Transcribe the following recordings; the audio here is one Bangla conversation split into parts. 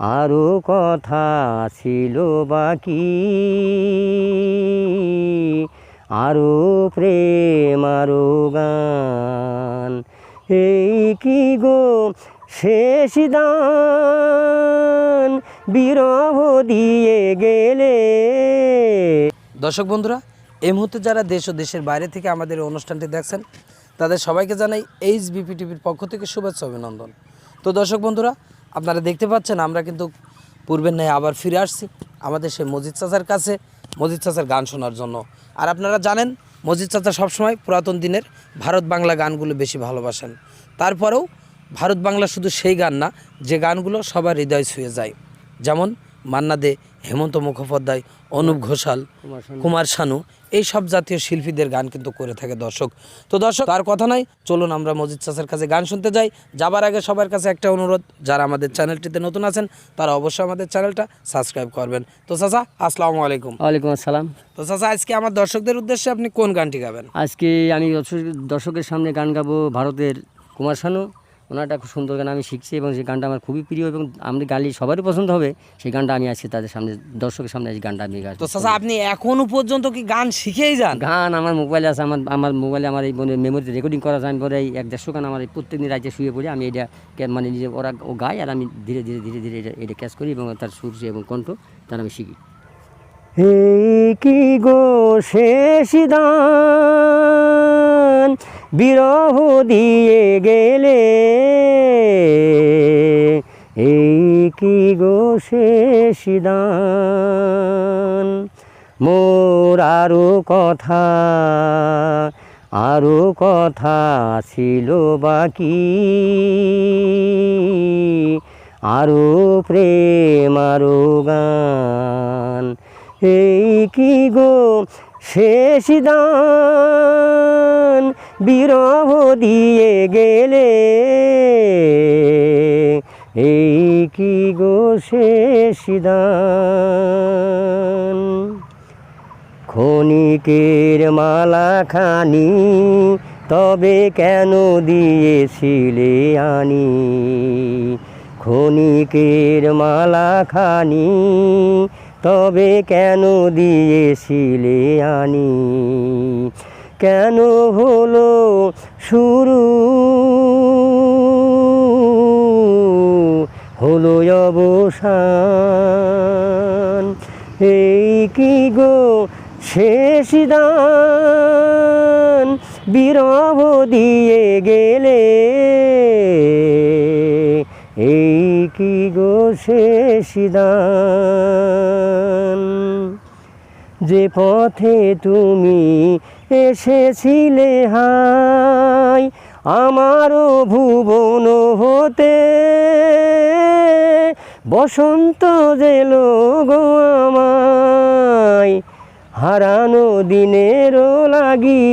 আরও কথা ছিল বাকি। আরও প্রেম, আরও গান। এই কি গো শেষ দান? বিরহ দিয়ে গেলে। দর্শক বন্ধুরা, এই মুহূর্তে যারা দেশ ও দেশের বাইরে থেকে আমাদের অনুষ্ঠানটি দেখছেন, তাদের সবাইকে জানাই এইচ বিপি টিভির পক্ষ থেকে শুভেচ্ছা, অভিনন্দন। তো দর্শক বন্ধুরা আপনারা দেখতে পাচ্ছেন, আমরা কিন্তু পূর্বের ন্যায় আবার ফিরে আসছি আমাদের সেই মজিদ চাচার কাছে, মজিদ চাচার গান শোনার জন্য। আর আপনারা জানেন, মজিদ চাচা সবসময় পুরাতন দিনের ভারত বাংলা গানগুলো বেশি ভালোবাসেন। তারপরেও ভারত বাংলা শুধু সেই গান না, যে গানগুলো সবার হৃদয় ছুঁয়ে যায়। যেমন মান্না দে হেমন্ত মুখোপাধ্যায় অনুপ ঘোষাল কুমার শানু। এই সব জাতীয় শিল্পীদের গান কিন্তু করে থাকে দর্শক। তো দর্শক তার কথা নাই চলুন আমরা মজিদ চাচার কাছে গান শুনতে যাই। যাবার আগে সবার কাছে একটা অনুরোধ যারা আমাদের চ্যানেলটিতে নতুন আছেন তারা অবশ্যই আমাদের চ্যানেলটা সাবস্ক্রাইব করবেন। তো চাচা আসসালামু আলাইকুম। ওয়ালাইকুম আসসালাম। তো চাচা আজকে আমার দর্শকদের উদ্দেশ্যে আপনি কোন গানটি গাবেন? আজকে আমি দর্শকের সামনে গান গাবো ভারতের কুমার শানু ওনারটা খুব সুন্দর গান আমি শিখছি এবং সেই গানটা আমার খুবই প্রিয় এবং আমি গালি সবারই পছন্দ হবে সেই গানটা আমি আজকে তাদের সামনে দর্শকের সামনে এই গানটা আমি গাই তো চাচা আপনি এখনও পর্যন্ত কি গান শিখেই যান? গান আমার মোবাইলে আছে আমার আমার মোবাইলে আমার এই মনে মেমোরিতে রেকর্ডিং করা যায় আমি পরে এই এক দেড়শো গান আমার এই প্রত্যেকদিন রাজ্যে শুয়ে পড়ি আমি এটা মানে নিজে ওরা ও গাই আর আমি ধীরে ধীরে ধীরে ধীরে এটা এটা ক্যাচ করি এবং তার সুর এবং কণ্ঠ তার আমি শিখি। এই কি গো শেষ দান? বিরহ দিয়ে গেলে, এই কি গো শেষ দান? মোর আরও কথা আরও কথা ছিল বাকি। আরও প্রেম, আরও গান, এই কি গো শেষ দান? বিরহ দিয়ে গেলে। এই কি গো শেষ দান ক্ষণিকের মালা খানি তবে কেন দিয়েছিলে আনি? খনিকের মালা খানি তবে কেন দিয়েছিলে আনি? কেন হলো শুরু? হলো অবসান। এই কি গো শেষ দান? বিরহ দিয়ে গেলে এই কি গো শেষ দান? যে পথে তুমি এসেছিলে, হাই, আমারও ভুবন হতে। বসন্ত জেলো গো আমায়, হারানো দিনেরও লাগি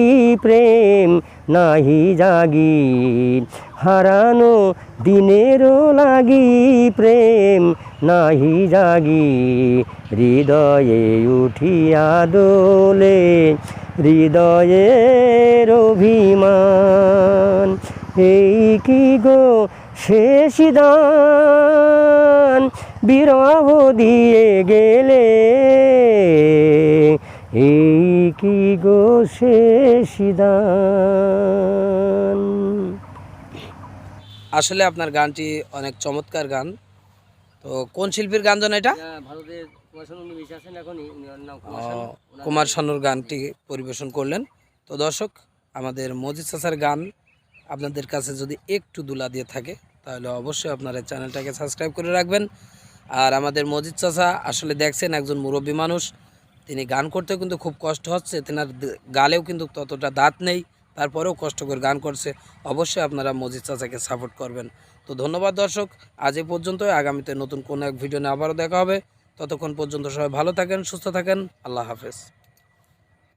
প্রেম নাহি জাগি। হারানো দিনেরও লাগি প্রেম নাহি জাগি, হৃদয়ে উঠিয়া দোলে হৃদয়ের অভিমান। এই কি গো শেষ দান? বিরহ দিয়ে গেলে এই কি গো শেষ দান? আসলে আপনার গানটি অনেক চমৎকার গান। তো কোন শিল্পীর গান জানো এটা? কুমার শানুর গানটি পরিবেশন করলেন। তো দর্শক আমাদের মজিদ চাচার গান আপনাদের কাছে যদি একটু দুলা দিয়ে থাকে তাহলে অবশ্যই আপনারা চ্যানেলটাকে সাবস্ক্রাইব করে রাখবেন। আর আমাদের মজিদ চাচা আসলে দেখছেন একজন মুরব্বী মানুষ। তিনি গান করতে কিন্তু খুব কষ্ট হচ্ছে তেনার গালেও কিন্তু ততটা দাঁত নেই তারপরেও কষ্ট করে গান করছে। অবশ্যই আপনারা মজিদ চাচাকে সাপোর্ট করবেন। তো ধন্যবাদ দর্শক, আজ এ পর্যন্ত আগামীতে নতুন কোনো এক ভিডিও নিয়ে আবারও দেখা হবে। ততক্ষণ পর্যন্ত সবাই ভালো থাকেন, সুস্থ থাকেন। আল্লাহ হাফেজ।